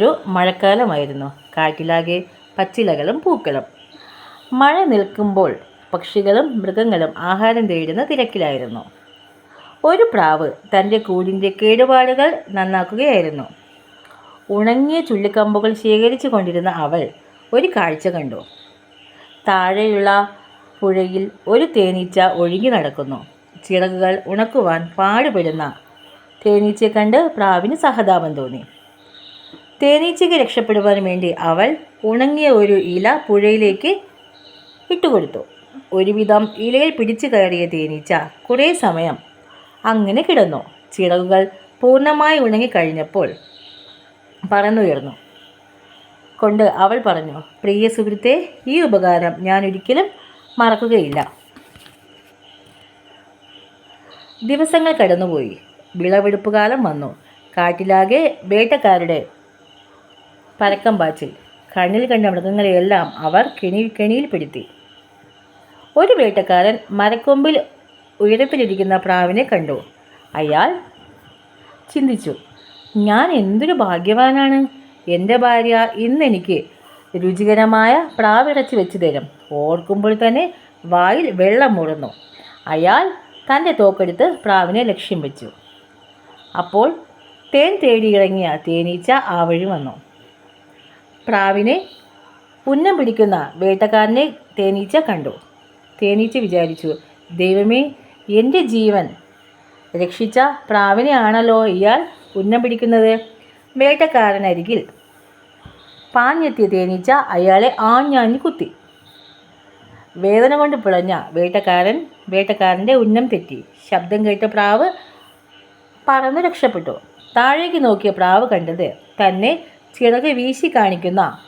ഒരു മഴക്കാലമായിരുന്നു. കാട്ടിലാകെ പച്ചിലകളും പൂക്കളും. മഴ നിൽക്കുമ്പോൾ പക്ഷികളും മൃഗങ്ങളും ആഹാരം തേടുന്ന തിരക്കിലായിരുന്നു. ഒരു പ്രാവ് തന്റെ കൂടിന്റെ കേടുപാടുകൾ നന്നാക്കുകയായിരുന്നു. ഉണങ്ങിയ ചുള്ളിക്കമ്പുകൾ ശേഖരിച്ചു കൊണ്ടിരുന്ന അവൾ ഒരു കാഴ്ച കണ്ടു. താഴെയുള്ള പുഴയിൽ ഒരു തേനീച്ച ഒഴുകി നടക്കുന്നു. ചിറകുകൾ ഉണക്കുവാൻ പാടുപെടുന്ന തേനീച്ചയെ കണ്ട് പ്രാവിന് സഹതാപം തോന്നി. തേനീച്ചയ്ക്ക് രക്ഷപ്പെടുവാൻ വേണ്ടി അവൾ ഉണങ്ങിയ ഒരു ഇല പുഴയിലേക്ക് ഇട്ടുകൊടുത്തു. ഒരുവിധം ഇലയിൽ പിടിച്ചു കയറിയ തേനീച്ച കുറേ സമയം അങ്ങനെ കിടന്നു. ചിറകുകൾ പൂർണമായി ഉണങ്ങിക്കഴിഞ്ഞപ്പോൾ പറന്നുയർന്നു. കൊണ്ട് അവൾ പറഞ്ഞു പ്രിയ സുഹൃത്തെ ഈ ഉപകാരം ഞാൻ ഒരിക്കലും മറക്കുകയില്ല. ദിവസങ്ങൾ കടന്നുപോയി. വിളവെടുപ്പ് കാലം വന്നു. കാട്ടിലാകെ വേട്ടക്കാരുടെ പരക്കം പാച്ചിൽ. കണ്ണിൽ കണ്ട മൃഗങ്ങളെയെല്ലാം അവർ കെണി കെണിയിൽപ്പെടുത്തി ഒരു വേട്ടക്കാരൻ മരക്കൊമ്പിൽ ഉയരത്തിലിരിക്കുന്ന പ്രാവിനെ കണ്ടു. അയാൾ ചിന്തിച്ചു ഞാൻ എന്തൊരു ഭാഗ്യവാനാണ്? എന്റെ ഭാര്യ ഇന്നെനിക്ക് രുചികരമായ പ്രാവിറച്ചി വെച്ച് തരും. ഓർക്കുമ്പോൾ തന്നെ വായിൽ വെള്ളം മുറന്നു അയാൾ തന്റെ തോക്കെടുത്ത് പ്രാവിനെ ലക്ഷ്യം വെച്ചു. അപ്പോൾ തേൻ തേടിയിറങ്ങിയ തേനീച്ച ആ വഴി വന്നു. പ്രാവിനെ ഉന്നം പിടിക്കുന്ന വേട്ടക്കാരനെ തേനീച്ച കണ്ടു. തേനീച്ച വിചാരിച്ചു ദൈവമേ എന്റെ ജീവൻ രക്ഷിച്ച പ്രാവിനെയാണല്ലോ ഇയാൾ ഉന്നം പിടിക്കുന്നത് വേട്ടക്കാരനരികിൽ പാഞ്ഞെത്തിയ തേനീച്ച അയാളെ ആഞ്ഞാഞ്ഞു കുത്തി. വേദന കൊണ്ട് പിളഞ്ഞ വേട്ടക്കാരൻ വേട്ടക്കാരന്റെ ഉന്നം തെറ്റി. ശബ്ദം കേട്ട പ്രാവ് പറന്ന് രക്ഷപ്പെട്ടു. താഴേക്ക് നോക്കിയ പ്രാവ് കണ്ടത് തന്നെ ചിറക് വീശി കാണിക്കുന്ന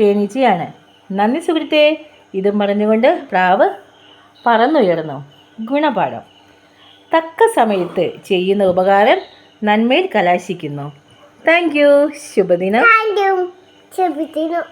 തേനീച്ചയാണ്. നന്ദി സുഹൃത്തേ. ഇതും പറഞ്ഞുകൊണ്ട് പ്രാവ് പറന്നുയർന്നു. ഗുണപാഠം. തക്ക സമയത്ത് ചെയ്യുന്ന ഉപകാരം നന്മയിൽ കലാശിക്കുന്നു. Thank you. ശുഭദിനം. Chubitino.